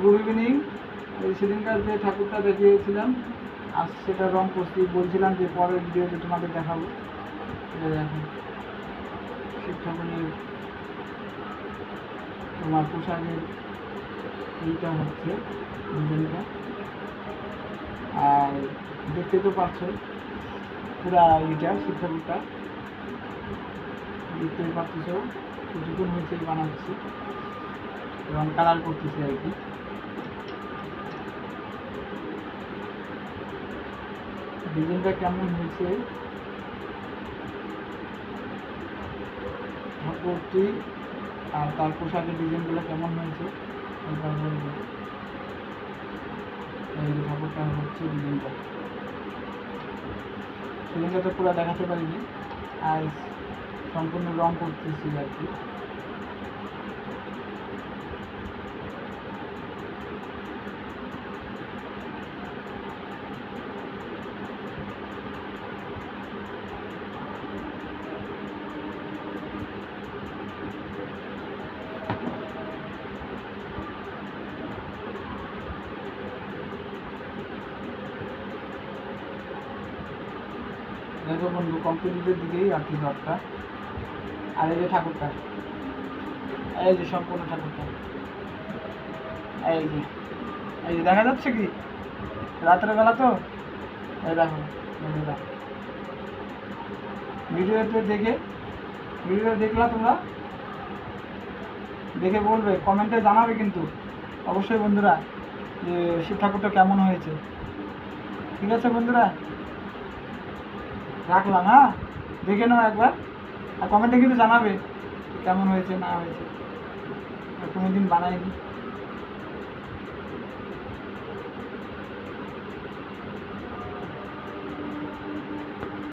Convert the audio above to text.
Good evening. সেদিনকার যে ঠাকুরটা দেখিয়েছিলাম আর সেটা রং করছি বলছিলাম যে পরের ভিডিওতে তোমাকে দেখাবো। এটা দেখো শিব ঠাকুরের তোমার পোশাকের এইটা হচ্ছে আর দেখতে তো পাচ্ছ, পুরা এইটা শিব ঠাকুরটা। দেখতে পাচ্ছ কিছুক্ষণ হয়েছে বানাচ্ছি। রং কালার করতেছি আর কি। ডিজাইনটা কেমন হয়েছে? ঠাকুরটি আর তার পোশাকের ডিজাইনগুলো কেমন হয়েছে? ঠাকুরটা হচ্ছে ডিজাইনটা। ডিজাইনটা তো পুরো দেখাতে পারিনি আর সম্পূর্ণ রং করতেছি আর কি। দেখো বন্ধু কমপ্লিটের দিকেই আর কি ঘরটা আর এই যে ঠাকুরটা, এই যে সম্পূর্ণ ঠাকুরটা, এই যে এই যে দেখা যাচ্ছে কি? রাতের বেলা তো? এই দেখো, বন্ধুরা। ভিডিওতে দেখে ভিডিও দেখলা তোমরা? দেখে বলবে, কমেন্টে জানাবে কিন্তু। অবশ্যই বন্ধুরা, যে শিব ঠাকুরটা কেমন হয়েছে। ঠিক আছে বন্ধুরা? রাখলাম হ্যাঁ? দেখে নাও একবার। আর কমেন্টে কিন্তু জানাবে কেমন হয়েছে, না হয়েছে। আর কোনোদিন বানাইনি।